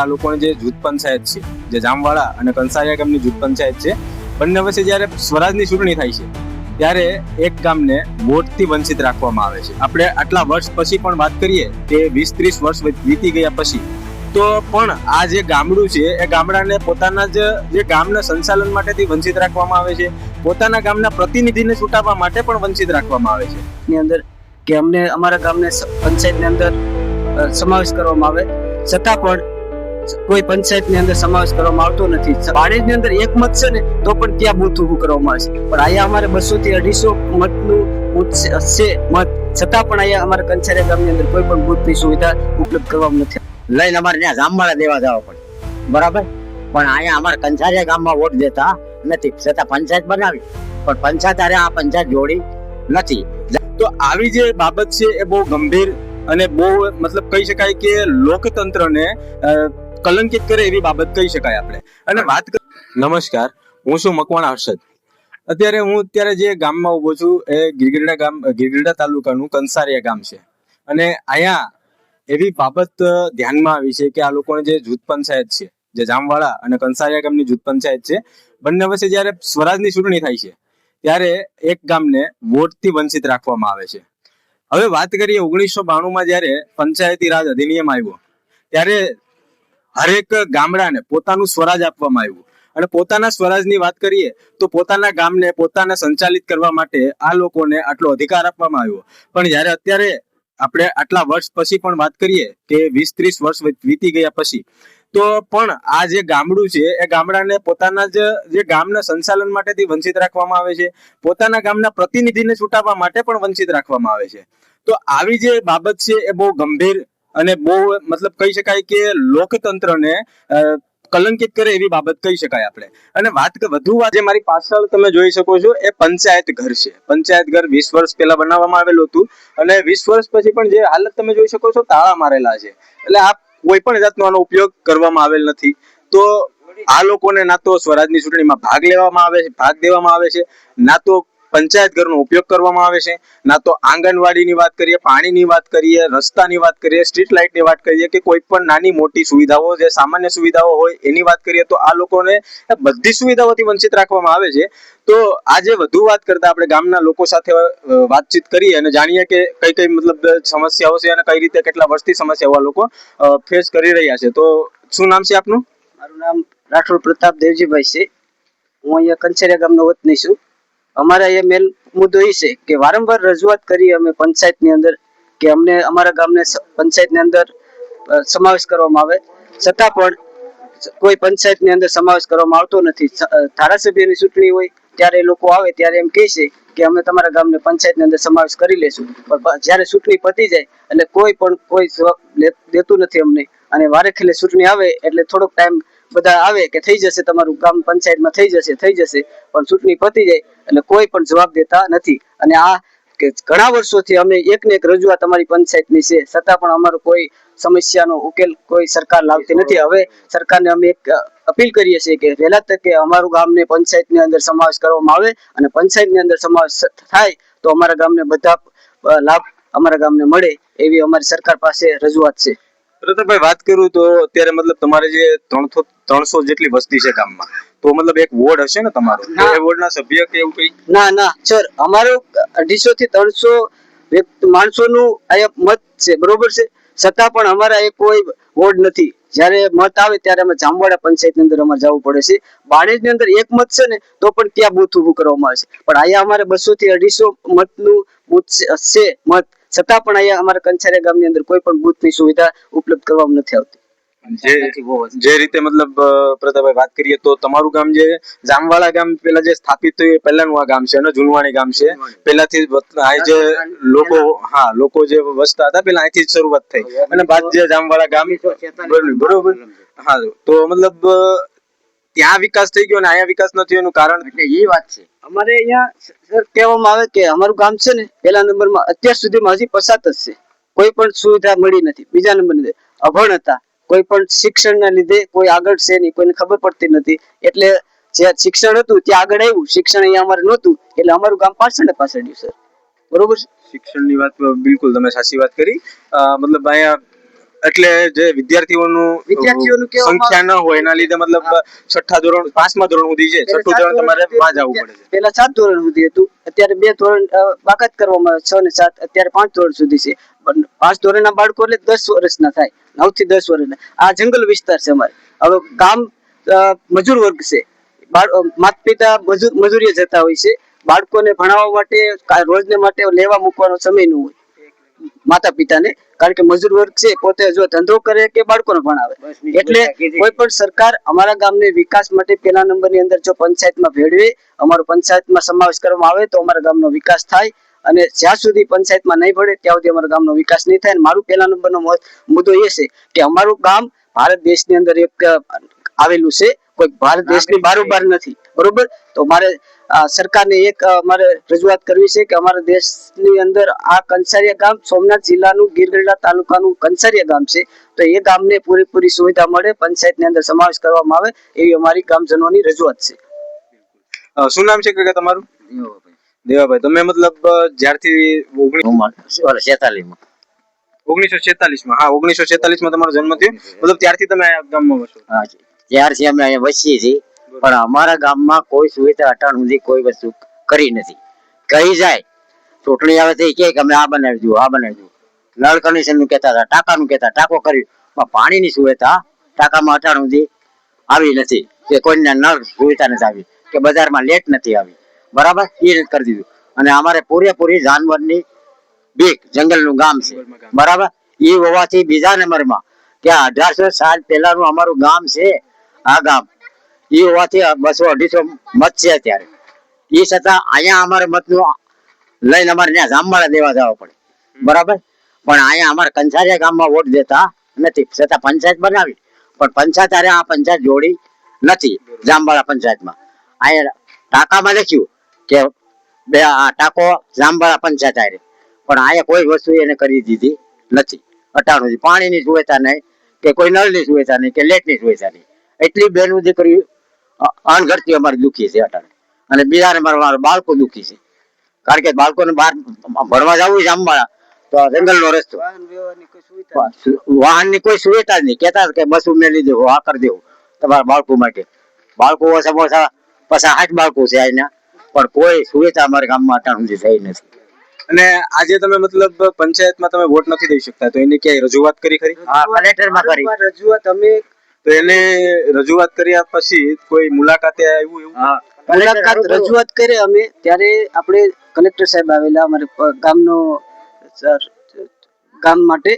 આ લોકોની જે જૂથ પંચાયત છે, જે જામવાળા અને કંસારિયા ગામની જૂથ પંચાયત છે, બંને વચ્ચે જ્યારે સ્વરાજની ચૂંટણી થાય છે, ત્યારે એક ગામને વોટથી વંચિત રાખવામાં આવે છે. આપણે આટલા વર્ષ પછી પણ વાત કરીએ કે વીસ ત્રીસ વર્ષ વીતી ગયા પછી, તો પણ આ જે ગામડું છે, એ ગામડાને પોતાના જ, જે ગામના સંચાલન માટેથી વંચિત રાખવામાં આવે છે, પોતાના ગામના પ્રતિનિધિને છૂટાવવા માટે પણ વંચિત રાખવામાં આવે છે. ની અંદર કે અમને અમારા ગામને પંચાયતની અંદર સમાવેશ કરવામાં આવે. છતાં પણ કોઈ પંચાયતની અંદર સમાવેશ કરવામાં આવતો નથી. બાળેજની અંદર એક મત છે ને તો પણ ત્યાં બુથ ઉભું કરવામાં આવે છે. પણ અહીંયા અમારે બસો થી અઢીસો મતનું બૂથ છે મત. છતાં પણ અહીંયા અમારા કંચારિયા ગામની અંદર કોઈ પણ બુથની સુવિધા ઉપલબ્ધ કરવામાં નથી. લઈને અમારે ત્યાં ગામવાળા દેવા જવા પડે. બરાબર? પણ અહીંયા અમારે કંચારિયા ગામમાં વોટ દેતા નથી. છતાં પંચાયત બનાવી. પણ પંચાયત અરે આ પંચાયત જોડી નથી. તો આવી જે બાબત છે એ બહુ ગંભીર અને બહુ મતલબ કહી શકાય કે લોકતંત્રને કલંકિત કરે એવી બાબત કહી શકાય આપણે. અને વાત કર- નમસ્કાર, હું છું મકવાણા હર્ષદ અત્યારે હું અત્યારે જે ગામમાં ઊભો છું એ ગીરગીરડા ગામ ગીરગીરડા તાલુકાનું કંસારિયા ગામ છે. અને અહીંયા એવી બાબત ધ્યાનમાં આવી છે કે આ લોકોને જે જૂથ પંચાયત છે, જે જામવાળા અને કંસારિયા ગામની જૂથ પંચાયત છે, બંને વચ્ચે જ્યારે સ્વરાજની ચૂંટણી થાય છે, ત્યારે એક ગામને વોટથી વંચિત રાખવામાં આવે છે. હવે વાત કરીએ ઓગણીસો બાણુંમાં જ્યારે પંચાયતી રાજ અધિનિયમ આવ્યો, ત્યારે હરેક ગામડાને પોતાનું સ્વરાજ આપવામાં આવ્યું. અને પોતાના સ્વરાજની વાત કરીએ, તો પોતાના ગામને પોતાને સંચાલિત કરવા માટે આ લોકોને આટલો અધિકાર આપવામાં આવ્યો. પણ જ્યારે અત્યારે આપણે આટલા વર્ષ પછી પણ વાત કરીએ, કે વીસ ત્રીસ વર્ષ વીતી ગયા પછી, તો પણ આ જે ગામડું છે, એ ગામડાને પોતાના જ ગામના સંચાલન માટેથી વંચિત રાખવામાં આવે છે, પોતાના ગામના પ્રતિનિધિને છૂટાવવા માટે પણ વંચિત રાખવામાં આવે છે. તો આવી જે બાબત છે, એ બહુ ગંભીર અને બહુ, મતલબ કહી શકાય કે લોકતંત્રને કલંકિત કરે એવી બાબત કહી શકાય આપણે. અને વાત વધુ વાત જે મારી પાછળ તમે જોઈ શકો છો, એ પંચાયત ઘર છે. પંચાયત ઘર વીસ વર્ષ પહેલા બનાવવામાં આવેલું હતું. અને વીસ વર્ષ પછી પણ જે હાલત તમે જોઈ શકો છો, તાળા મારેલા છે. એટલે આ કોઈ પણ જાતનો આનો ઉપયોગ કરવામાં આવેલ નથી. તો આ લોકોને ના તો સ્વરાજની ચૂંટણીમાં ભાગ લેવામાં આવે છે, ભાગ દેવામાં આવે છે. ના તો પંચાયત ઘરનો ઉપયોગ કરવામાં આવે છે. ના તો આંગણવાડીની વાત કરીએ, પાણીની વાત કરીએ, રસ્તાની વાત કરીએ, સ્ટ્રીટ લાઇટની વાત કરીએ કે કોઈ પણ નાની મોટી સુવિધાઓ જે સામાન્ય સુવિધાઓ હોય એની વાત કરીએ તો આ લોકોને બધી સુવિધાઓથી વંચિત રાખવામાં આવે છે. તો આજે વધુ વાત કરતા આપણે ગામના લોકો સાથે વાતચીત કરીએ અને જાણીએ કે કઈ કઈ મતલબ સમસ્યાઓ છે અને કઈ રીતે કેટલા વર્ષથી સમસ્યાઓ આ લોકો ફેસ કરી રહ્યા છે. તો શું નામ છે આપનું? મારું નામ રાઠોડ પ્રતાપ દેવજીભાઈ છે. હું અહીંયા કંચેરિયા ગામનો વતની છું. અમારા એ મેન મુદ્દો એ છે કે વારંવાર રજૂઆત કરી અમે પંચાયતની અંદર કે અમને અમારા ગામને પંચાયતની અંદર સમાવેશ કરવામાં આવે. છતાં પણ કોઈ પંચાયતની અંદર સમાવેશ કરવામાં આવતો નથી. ધારાસભ્યની ચૂંટણી હોય ત્યારે લોકો આવે ત્યારે એમ કહે છે કે અમે તમારા ગામને પંચાયતની અંદર સમાવેશ કરી લેશું. પણ જ્યારે ચૂંટણી પતી જાય એટલે કોઈ પણ કોઈ જવાબ દેતું નથી અમને. અને વારે ચૂંટણી આવે એટલે થોડોક ટાઈમ બધા આવે કે થઈ જશે, તમારું ગામ પંચાયતમાં થઈ જશે થઈ જશે, પણ ચૂંટણી પતી જાય એટલે કોઈ પણ જવાબ દેતા નથી. અને આ કે ઘણા વર્ષોથી અમે એક એક રજૂઆત અમારી પંચાયતની છે, છતાં પણ અમારો કોઈ સમસ્યાનો ઉકેલ કોઈ સરકાર લાવતી નથી. હવે સરકારને અમે એક અપીલ કરીએ છીએ કે વહેલા તકે અમારું ગામને પંચાયતની અંદર સમાવેશ કરવામાં આવે અને પંચાયતની અંદર સમાવેશ થાય તો અમારા ગામને બધા લાભ અમારા ગામને મળે એવી અમારી સરકાર પાસે રજૂઆત છે. પ્રતાપભાઈ વાત કરું તો અત્યારે મતલબ તમારે જે ત્રણસો ત્રણસો જેટલી વસ્તી છે ગામમાં તો મતલબ એક વોર્ડ હશે ને તમારો. એ વોર્ડના સભ્ય કે એવું કઈ? ના ના સર અમારો અઢીસો થી ત્રણસો માણસોનું અહીંયા મત છે બરોબર છે? છતાં પણ અમારા એ કોઈ વોર્ડ નથી. જ્યારે મત આવે ત્યારે અમે જામવાડા પંચાયતની અંદર અમારે જવું પડે છે. બાણેજની અંદર એક મત છે ને તો પણ ત્યાં બૂથ ઊભું કરવામાં આવે છે. પણ અહીંયા અમારે બસો થી અઢીસો મતનું બૂથ છે મત. છતાં પણ અહીંયા અમારા કંચારિયા ગામની અંદર કોઈ પણ બૂથની સુવિધા ઉપલબ્ધ કરવામાં નથી આવતી. જે જે રીતે મતલબ પ્રતાપભાઈ વાત કરીએ તો તમારું ગામ જે જામવાળા ગામ પેલા જે સ્થાપિત થયું એ પહેલાનું આ ગામ છે અને જુનવાણી ગામ છે. પહેલાથી અહીં આ જે લોકો હા લોકો જે વસતા હતા પેલા અહીંથી જ શરૂઆત થઈ. અને બાદ જે જામવાળા ગામ બરોબર બરોબર. હા તો મતલબ ત્યાં વિકાસ થઈ ગયો ને અહીંયા વિકાસ ન થયો એનું કારણ એટલે એ વાત છે. અમારે અહીંયા સર કહેવામાં આવે કે અમારું ગામ છે ને પહેલા નંબરમાં અત્યાર સુધીમાં હજી પસાત જ છે. કોઈ પણ સુવિધા મળી નથી. બીજા નંબરની અભણ હતા. કોઈ પણ શિક્ષણના લીધે કોઈ આગળ છે નહીં કોઈને ખબર પડતી નથી. એટલે જે શિક્ષણ હતું ત્યાં આગળ આવ્યું. શિક્ષણ અહીંયા અમારે નહોતું. એટલે અમારું ગામ પાછળ ને પાછળ રહ્યું સર. બરોબર છે? શિક્ષણની વાત બિલકુલ તમે સાચી વાત કરી. મતલબ અહીંયા એટલે જે વિદ્યાર્થીઓનું વિદ્યાર્થીઓનું સંખ્યા ન હોય એના લીધે મતલબ છઠ્ઠા ધોરણ પાંચમા ધોરણ સુધી છે. છઠ્ઠું ધોરણ તમારે માં જવું પડે પેલા સાત ધોરણ સુધી હતું. અત્યારે બે ધોરણ બાકાત કરવામાં છ ને સાત. અત્યારે પાંચ ધોરણ સુધી છે. પણ પાંચ ધોરણના બાળકો એટલે દસ વર્ષના થાય. નવથી દસ વર્ષના. આ જંગલ વિસ્તાર છે અમારે. હવે ગામ મજૂર વર્ગ છે. માતા પિતા મજૂર મજૂરીએ જતા હોય છે. બાળકોને ભણાવવા માટે રોજને માટે લેવા મૂકવાનો સમય ન હોય. માતા પિતાને કારણ કે મજૂર વર્ગ છે પોતે જો ધંધો કરે કે બાળકોને ભણાવે. એટલે કોઈ પણ સરકાર અમારા ગામને વિકાસ માટે પેલા નંબરની અંદર જો પંચાયતમાં ભેળવે અમારો પંચાયતમાં સમાવેશ કરવામાં આવે તો અમારા ગામનો વિકાસ થાય. અને જ્યાં સુધી પંચાયતમાં નહીં ભળે ત્યાં સુધી અમારા ગામનો વિકાસ નહીં થાય. અને મારું પહેલા નંબરનો મુદ્દો એ છે કે અમારું ગામ ભારત દેશની અંદર એક આવેલું છે. કોઈ ભારત દેશની બારોબાર નથી. બરોબર? તો મારે સરકારને એક મારે રજૂઆત કરવી છે કે અમારા દેશની અંદર આ કંસારિયા ગામ સોમનાથ જિલ્લાનું ગીરગઢડા તાલુકાનું કંસારિયા ગામ છે. તો એ ગામને પૂરેપૂરી સુવિધા મળે પંચાયતની અંદર સમાવેશ કરવામાં આવે એવી અમારી ગામજનોની રજૂઆત છે. શું નામ છે કાકા તમારું? દેવાભાઈ. તમે મતલબ જ્યારથી ઓગણીસ છેતાલીસમાં. ઓગણીસો છેતાલીસમાં હા ઓગણીસો છેતાલીસમાં તમારો જન્મ થયો. મતલબ ત્યારથી તમે આ ગામમાં વસો. હા ત્યારથી અમે અહીંયા વસીએ છીએ. પણ અમારા ગામમાં કોઈ સુવિધા અટાણ સુધી કોઈ વસ્તુ કરી નથી. કહી જાય ચૂંટણી આવે તો એ કે અમે આ બનાવી દઉં આ બનાવી દઉં નળ કનેક્શનનું કહેતા હતા ટાંકાનું કહેતા ટાંકો કર્યું. પણ પાણીની સુવિધા ટાંકામાં અટાણ સુધી આવી નથી. કે કોઈને નળ સુવિધા નથી આવી કે બજારમાં લેટ નથી આવી. બરાબર? એ રીત કરી દીધું. અને અમારે પૂરેપૂરી જાનવરની બીક જંગલનું ગામ છે. બરાબર? એ હોવાથી બીજા નંબરમાં કે અઢારસો સાલ પહેલાનું અમારું ગામ છે. આ ગામ. એ હોવાથી બસો અઢીસો મત છે અત્યારે. એ છતાં અહીંયા અમારે મતનું લઈને અમારે ત્યાં જામવાળા દેવા જવા પડે. બરાબર? પણ અહીંયા અમારે કંસારિયા ગામમાં વોટ દેતા નથી. છતાં પંચાયત બનાવી. પણ પંચાયત અરે આ પંચાયત જોડી નથી જામવાળા પંચાયતમાં. અહીંયા ટાંકામાં લખ્યું કે બે આ ટાંકો જામવાળા પંચાયત આરે પણ અહીંયા કોઈ વસ્તુ એને કરી દીધી નથી. અટાણું પાણીની સુવિધા નહીં કે કોઈ નળની સુવિધા નહીં કે લેટની સુવિધા નહીં. એટલી બેનું દીકરી અણઘડતી અમારી દુઃખી છે અટાણે. અને બીજાને મારા બાળકો દુઃખી છે. કારણ કે બાળકોને બહાર ભણવા જવું છે અંબાળા તો જંગલ નો રસ્તો. વાહનની કોઈ સુવિધા જ નહીં. કેતા કે બસ ઉમેરી દેવું આ કરી દેવું તમારા બાળકો માટે. બાળકો ઓછા ઓછા પાછા આઠ બાળકો છે અહીંના પણ કોઈ સુવિધા અમારા ગામમાં અટાણ સુધી થઈ નથી. અને આજે તમે મતલબ પંચાયતમાં તમે વોટ નથી દઈ શકતા તો એની ક્યાંય રજૂઆત કરી ખરી? હા કલેક્ટરમાં કરી. રજૂઆત અમે તો એને રજૂઆત કર્યા પછી કોઈ મુલાકાતે આવ્યું એવું? મુલાકાત રજૂઆત કરી અમે ત્યારે આપણે કલેક્ટર સાહેબ આવેલા અમારે ગામનો સર ગામ માટે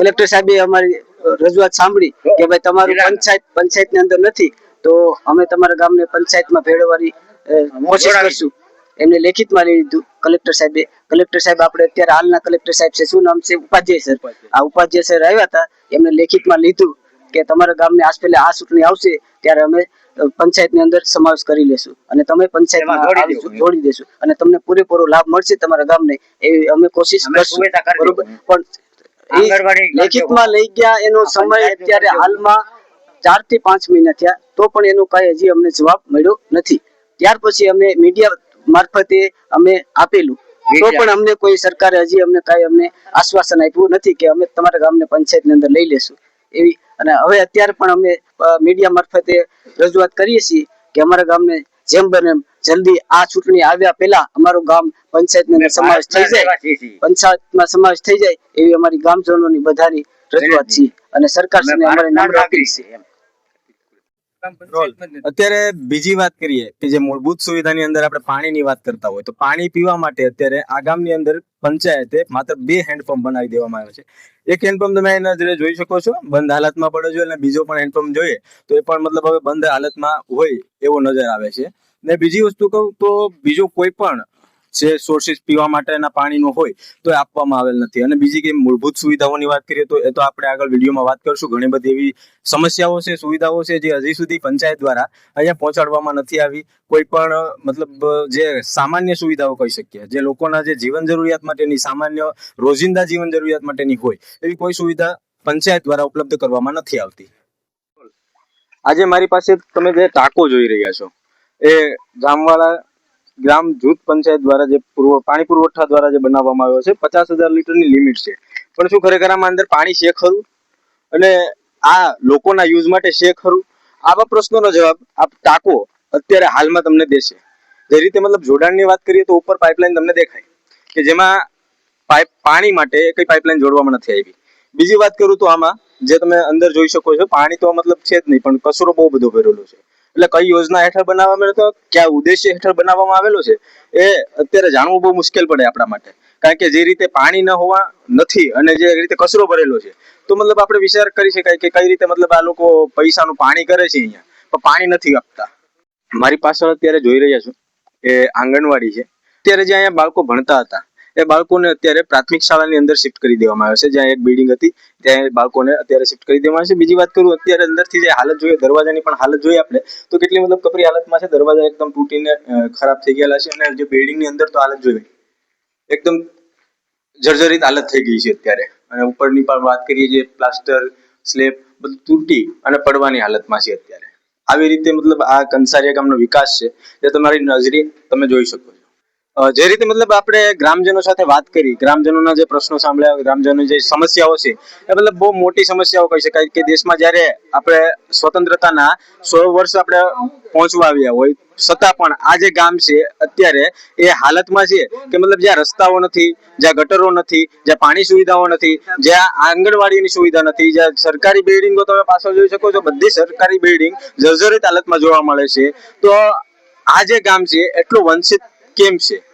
કલેક્ટર સાહેબે અમારી રજૂઆત સાંભળી કે ભાઈ તમારું પંચાયત પંચાયતની અંદર નથી તો અમે તમારા ગામને પંચાયતમાં ભેળવવાની કોશિશ કરશું. એમને લેખિતમાં લઈ લીધું કલેક્ટર સાહેબે. કલેક્ટર સાહેબ આપણે અત્યારે હાલના કલેક્ટર સાહેબ છે. શું નામ છે? ઉપાધ્યાય સર. આ ઉપાધ્યાય સર આવ્યા હતા એમને લેખિતમાં લીધું. કે તમારા ગામને પહેલા આ ચૂંટણી આવશે ત્યારે અમે પંચાયતની અંદર સમાવેશ કરી લેશું. અને તમે પંચાયતમાં જોડી દેશું. અને તમને પૂરેપૂરો લાભ મળશે તમારા ગામને. એવી અમે કોશિશ કરશું. બરોબર? પણ લેખિતમાં લઈ ગયા એનો સમય અત્યારે હાલમાં ચારથી પાંચ મહિના થયા. તો પણ એનો કઈ હજી અમને જવાબ મળ્યો નથી. ત્યાર પછી અમે મીડિયા મારફતે અમે આપેલું. તો પણ અમને કોઈ સરકારે હજી અમને કઈ અમને આશ્વાસન આપ્યું નથી કે અમે તમારા ગામને પંચાયતની અંદર લઈ લેશું. એવી અને હવે અત્યારે પણ અમે મીડિયા મારફતે રજૂઆત કરીએ છીએ કે અમારા ગામને જેમ બને એમ જલ્દી આ ચૂંટણી આવ્યા પહેલા અમારું ગામ પંચાયતમાં સમાવેશ થઈ જાય. પંચાયતમાં સમાવેશ થઈ જાય એવી અમારી ગામજનોની બધાની રજૂઆત છે અને સરકાર અમારે નમ્ર અપીલ છે અત્યારે બીજી વાત કરીએ કે જે મૂળભૂત સુવિધાની અંદર આપણે પાણીની વાત કરતા હોય તો પાણી પીવા માટે અત્યારે આ ગામની અંદર પંચાયતે માત્ર બે હેન્ડપંપ બનાવી દેવામાં આવ્યો છે. એક હેન્ડપંપ તમે એના નજરે જોઈ શકો છો. બંધ હાલતમાં પડ્યો છે અને બીજો પણ હેન્ડપંપ જોઈએ તો એ પણ મતલબ હવે બંધ હાલતમાં હોય એવો નજર આવે છે. ને બીજી વસ્તુ કહું તો બીજો કોઈ પણ જે સોર્સિસ પીવા માટેના પાણીનો હોય તો એ આપવામાં આવેલ નથી. અને બીજી કઈ મૂળભૂત સુવિધાઓની વાત કરીએ તો એ તો આપણે આગળ વિડીયોમાં વાત કરશું. ઘણી બધી એવી સમસ્યાઓ છે, સુવિધાઓ છે, જે હજી સુધી પંચાયત દ્વારા અહીંયા પહોંચાડવામાં નથી આવી. કોઈ પણ, મતલબ, જે સામાન્ય સુવિધાઓ કહી શકીએ, જે લોકોના જે જીવન જરૂરિયાત માટેની, સામાન્ય રોજિંદા જીવન જરૂરિયાત માટેની હોય, એવી કોઈ સુવિધા પંચાયત દ્વારા ઉપલબ્ધ કરવામાં નથી આવતી. આજે મારી પાસે તમે જે ટાંકો જોઈ રહ્યા છો, એ જામવાળા ગ્રામ જૂથ પંચાયત દ્વારા જે પૂર્વ પાણી પુરવઠા દ્વારા જે બનાવવામાં આવ્યો છે, પચાસ હજાર લીટરની લિમિટ છે. પણ શું ખરેખર આમાં અંદર પાણી છે ખરું? અને આ લોકોના યુઝ માટે છે ખરું? આવા પ્રશ્નોનો જવાબ આપ ટાંકો અત્યારે હાલમાં તમને દેશે. જે રીતે મતલબ જોડાણની વાત કરીએ તો ઉપર પાઇપલાઇન તમને દેખાય. કે જેમાં પાઇપ પાણી માટે કઈ પાઇપલાઇન જોડવામાં નથી આવી. બીજી વાત કરું તો આમાં જે તમે અંદર જોઈ શકો છો, પાણી તો મતલબ છે જ નહીં, પણ કચરો બહુ બધો ભરેલો છે. એટલે કઈ યોજના હેઠળ બનાવવામાં હતો કયા ઉદ્દેશ્ય હેઠળ બનાવવામાં આવેલો છે એ અત્યારે જાણવું બહુ મુશ્કેલ પડે આપણા માટે. કારણ કે જે રીતે પાણી ન હોવા નથી અને જે રીતે કચરો ભરેલો છે, તો મતલબ આપણે વિચાર કરી શકાય કે કઈ રીતે મતલબ આ લોકો પૈસાનું પાણી કરે છે અહીંયા. પણ પાણી નથી આપતા. મારી પાછળ અત્યારે જોઈ રહ્યા છો, એ આંગણવાડી છે. અત્યારે જે અહીંયા બાળકો ભણતા હતા એ બાળકોને અત્યારે પ્રાથમિક શાળાની અંદર શિફ્ટ કરી દેવામાં આવે છે. જ્યાં એક બિલ્ડિંગ હતી, ત્યાં બાળકોને અત્યારે શિફ્ટ કરી દેવામાં આવે છે. બીજી વાત કરું, અત્યારે અંદરથી જે હાલત જોઈએ, દરવાજાની પણ હાલત જોઈએ આપણે, તો કેટલી મતલબ કપરી હાલતમાં છે? દરવાજા એકદમ તૂટીને ખરાબ થઈ ગયેલા છે અને જે બિલ્ડિંગની અંદર તો હાલત જોઈએ. એકદમ જર્જરિત હાલત થઈ ગઈ છે અત્યારે. અને ઉપરની પણ વાત કરીએ, જે પ્લાસ્ટર સ્લેબ બધું તૂટી અને પડવાની હાલતમાં છે અત્યારે. આવી રીતે મતલબ આ કંસારિયા ગામનો વિકાસ છે, જે તમારી નજરે તમે જોઈ શકો છો. જે રીતે મતલબ આપણે ગ્રામજનો સાથે વાત કરી, ગ્રામજનોના જે પ્રશ્નો સાંભળ્યા ગ્રામજનો જે સમસ્યાઓ છે, એ મતલબ બહુ મોટી સમસ્યાઓ કહી શકાય કે દેશમાં જ્યારે આપણે સ્વતંત્રતાના સો વર્ષ આપણે પહોંચવા આવ્યા હોય, છતાં પણ આ જે ગામ છે, અત્યારે એ હાલતમાં છે કે મતલબ જ્યાં રસ્તાઓ નથી, જ્યાં ગટરો નથી, જ્યાં પાણી સુવિધાઓ નથી, જ્યાં આંગણવાડીની સુવિધા નથી, જ્યાં સરકારી બિલ્ડિંગો તમે પાછળ જોઈ શકો છો, બધી સરકારી બિલ્ડિંગ જર્જરિત હાલતમાં જોવા મળે છે. તો આ જે ગામ છે, એટલું વંચિત કેમ છે?